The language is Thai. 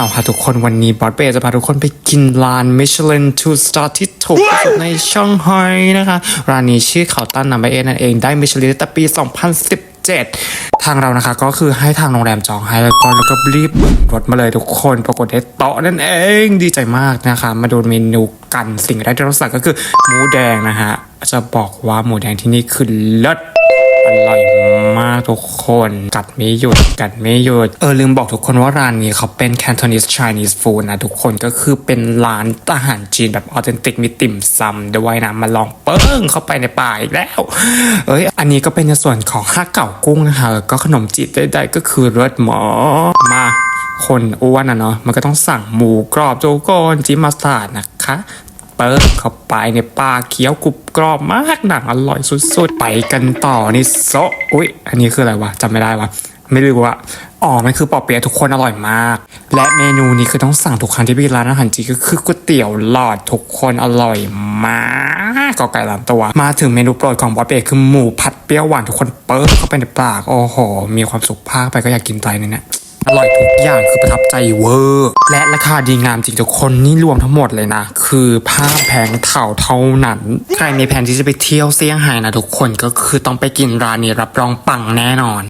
ข่าวค่ะทุกคนวันนี้บอสเบย์จะพาทุกคนไปกินร้าน Michelin Two Star ที่ถูกที่สุดในช่องไฮนะคะ ร้านนี้ชื่อเขาตั้นนัมเบอร์เอนั่นเองได้มิชลินตั้งแต่ปี 2017ทางเรานะคะก็คือให้ทางโรงแรมจองให้แล้วก็แล้วก็รีบบึ่งรถมาเลยทุกคน ปรากฏได้โต๊ะนั่นเองดีใจมากนะคะ มาดูเมนูกันสิ่งแรกที่เราสั่งก็คือหมูแดงนะฮะจะบอกว่าหมูแดงที่นี่คือเลิศ อร่อยมากทุกคนกัดไม่หยุดกัดไม่หยุด เออลืมบอกทุกคนว่าร้านนี้เขาเป็น Cantonese Chinese food นะทุกคนก็คือเป็นร้านอาหารจีนแบบออเทนติกมีติ่มซำด้วยนะมาลองเปิ้งเข้าไปในป่าอีกแล้ว เอ้ยอันนี้ก็เป็นในส่วนของข้าเก่ากุ้งนะคะก็ขนมจีบใดๆก็คือรสหมอมาคนอ้วนอะเนาะมันก็ต้องสั่งหมูกรอบโจโกนจิมมัสตาร์ดนะคะ เปิดเข้าไปในปลาเคี้ยวกรุบกรอบมากหนังอร่อยสุดๆ ไปกันต่อนี่โซะอุ๊ยอันนี้คืออะไรวะจำไม่ได้วะไม่รู้ว่าอ๋อ มันคือปอเปี๊ยะทุกคนอร่อยมาก และเมนูนี้คือต้องสั่งทุกครั้งที่ไปร้านอาหารจีก็คือก๋วยเตี๋ยวหลอดทุกคนอร่อยมากก็ไก่ลำตัว มาถึงเมนูโปรดของบอสเอกคือหมูผัดเปรี้ยวหวานทุกคนเปิดเข้าไปในปาก โอ้โห มีความสุขภาคไปก็อยากกินใจเลยเนี่ย อร่อยทุกอย่างคือประทับใจเวอร์ และราคาดีงามจริงทุกคนนี่รวมทั้งหมดเลยนะ คือผ้าแพงเถ่าเท่านั้น ใครมีแผนที่จะไปเที่ยวเซี่ยงไฮ้นะทุกคนก็คือต้องไปกินร้านนี้รับรองปังแน่นอน